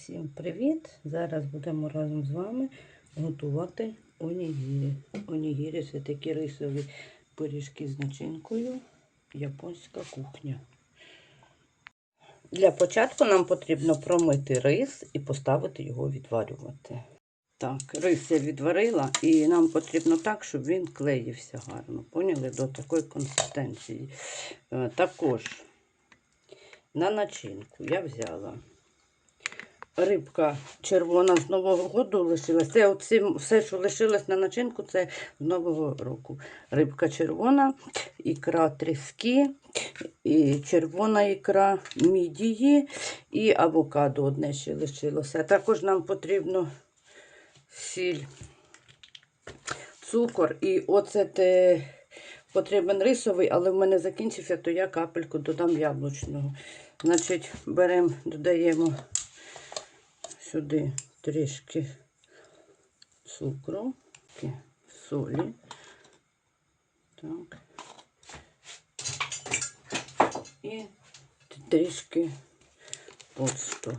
Всім привіт! Зараз будемо разом з вами готувати онігірі. Онігірі це такі рисові пиріжки з начинкою. Японська кухня. Для початку нам потрібно промити рис і поставити його відварювати. Так, рис я відварила, і нам потрібно так, щоб він клеївся гарно. Поняли? До такої консистенції. Е, Також на начинку я взяла рибка червона з Нового року лишилась. Це оці, все, що лишилось на начинку, це з Нового року. Рибка червона, ікра тріски, і червона ікра мідії і авокадо одне ще лишилося. Також нам потрібно сіль, цукор і оцет потрібен рисовий, але в мене закінчився, то я капельку додам яблучного. Значить, беремо, додаємо сюди трішки цукру, солі. Так. І трішки оцту.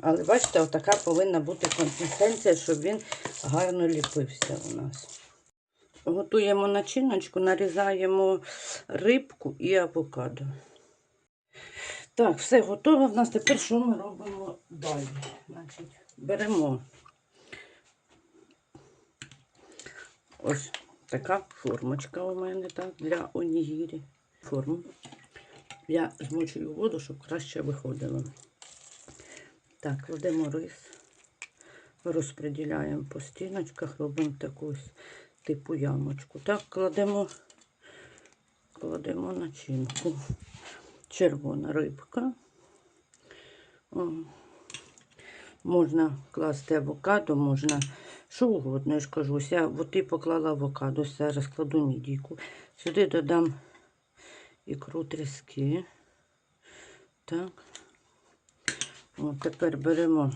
Але бачите, отака повинна бути консистенція, щоб він гарно ліпився у нас. Готуємо начиночку, нарізаємо рибку і авокадо. Так, все готове. В нас тепер що ми робимо далі? Значить, беремо ось така формочка у мене так, для онігірі. Форму. Я змочую воду, щоб краще виходило. Так, кладемо рис, розподіляємо по стіночках, робимо таку типу ямочку. Так, кладемо, кладемо начинку. Червона рибка. О. Можна класти авокадо, можна що угодно, я ж кажу. Я от і поклала авокадо, зараз кладу мідійку. Сюди додам ікру тріски. Так. От тепер беремо,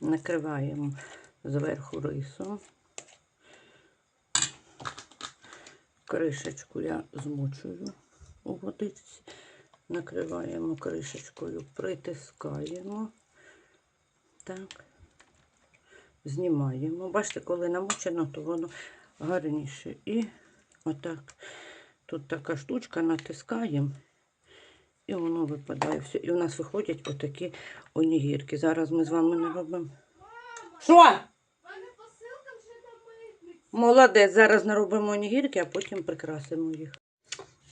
накриваємо зверху рисом. Кришечку я змочую у водичці. Накриваємо кришечкою, притискаємо. Так. Знімаємо. Бачите, коли намочено, то воно гарніше. І отак. Тут така штучка, натискаємо. І воно випадає все. І у нас виходять отакі онігірки. Зараз ми з вами не робимо. Що? Молодець, зараз наробимо онігірки, а потім прикрасимо їх.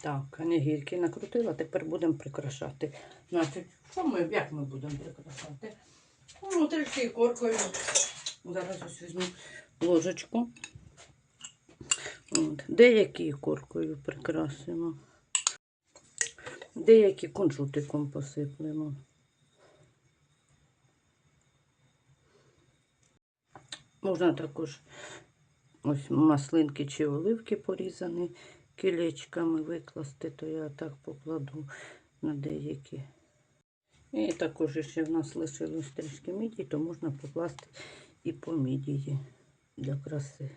Так, онігірки накрутила, тепер будемо прикрашати. Значить, що ми, як ми будемо прикрашати? Ну, трішки коркою. Зараз ось візьму ложечку. От. Деякі коркою прикрасимо. Деякі кунжутиком посиплемо. Можна також ось маслинки чи оливки порізані кілечками викласти, то я так покладу на деякі. І також ще в нас лишилось трішки міді, то можна покласти і по мідії для краси.